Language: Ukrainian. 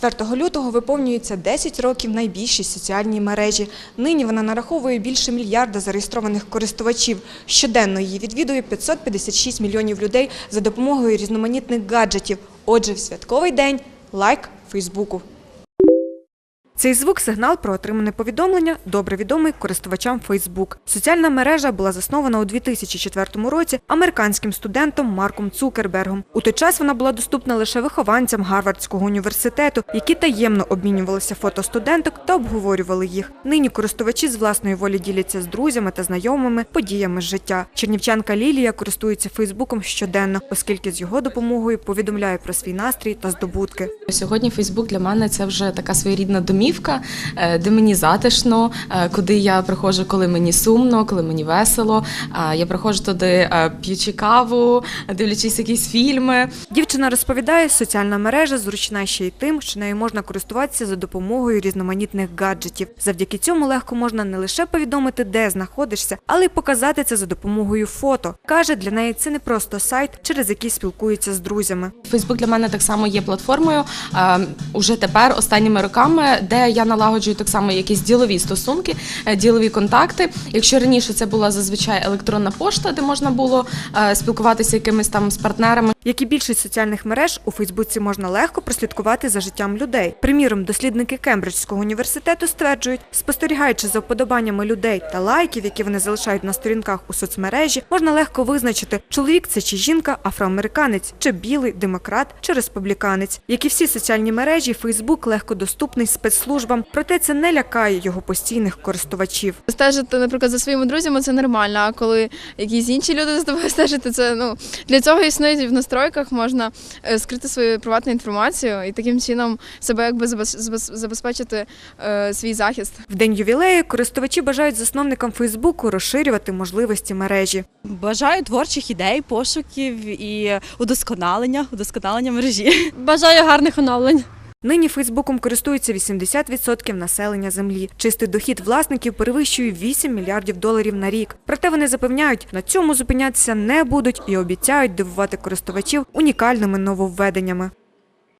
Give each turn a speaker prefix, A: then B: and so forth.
A: 4 лютого виповнюється 10 років найбільшій соціальній мережі. Нині вона нараховує більше мільярда зареєстрованих користувачів. Щоденно її відвідує 556 мільйонів людей за допомогою різноманітних гаджетів. Отже, в святковий день лайк Фейсбуку. Цей звук сигнал про отримане повідомлення добре відомий користувачам Facebook. Соціальна мережа була заснована у 2004 році американським студентом Марком Цукербергом. У той час вона була доступна лише вихованцям Гарвардського університету, які таємно обмінювалися фото студенток та обговорювали їх. Нині користувачі з власної волі діляться з друзями та знайомими подіями з життя. Чернівчанка Лілія користується Фейсбуком щоденно, оскільки з його допомогою повідомляє про свій настрій та здобутки.
B: Сьогодні Фейсбук для мене це вже така своєрідна домівка, е, де мені затишно, е, куди я приходжу, коли мені сумно, коли мені весело. Е, Я приходжу туди п'ючи каву, дивлячись якісь фільми.
A: Дівчина розповідає, соціальна мережа зручна ще й тим, що нею можна користуватися за допомогою різноманітних гаджетів. Завдяки цьому легко можна не лише повідомити, де знаходишся, але й показати це за допомогою фото. Каже, для неї це не просто сайт, через який спілкується з друзями.
B: Фейсбук для мене так само є платформою е, уже тепер останніми роками, де я налагоджую так само якісь ділові стосунки, е, ділові контакти. Якщо раніше це була зазвичай електронна пошта, де можна було е, спілкуватися якимись там з партнерами.
A: Як і більшість соціальних мереж, у Фейсбуці можна легко прослідкувати за життям людей. Приміром, дослідники Кембриджського університету стверджують, спостерігаючи за вподобаннями людей та лайків, які вони залишають на сторінках у соцмережі, можна легко визначити, чоловік це чи жінка, афроамериканець, чи білий, демократ, чи республіканець. Як і всі соціальні мережі, Фейсбук легко доступний спецслужбам, проте це не лякає його постійних користувачів.
C: Стежити, наприклад, за своїми друзями це нормально. А коли якісь інші люди за тобою стежити, це ну для цього існує в настройках можна е, скрити свою приватну інформацію і таким чином себе якби забез- забез- забезпечити е, свій захист.
A: В день ювілею користувачі бажають засновникам Фейсбуку розширювати можливості мережі.
D: Бажаю творчих ідей, пошуків і удосконалення, удосконалення мережі.
E: Бажаю гарних оновлень.
A: Нині Фейсбуком користується 80% населення землі. Чистий дохід власників перевищує 8 мільярдів доларів на рік. Проте вони запевняють, на цьому зупинятися не будуть і обіцяють дивувати користувачів унікальними нововведеннями.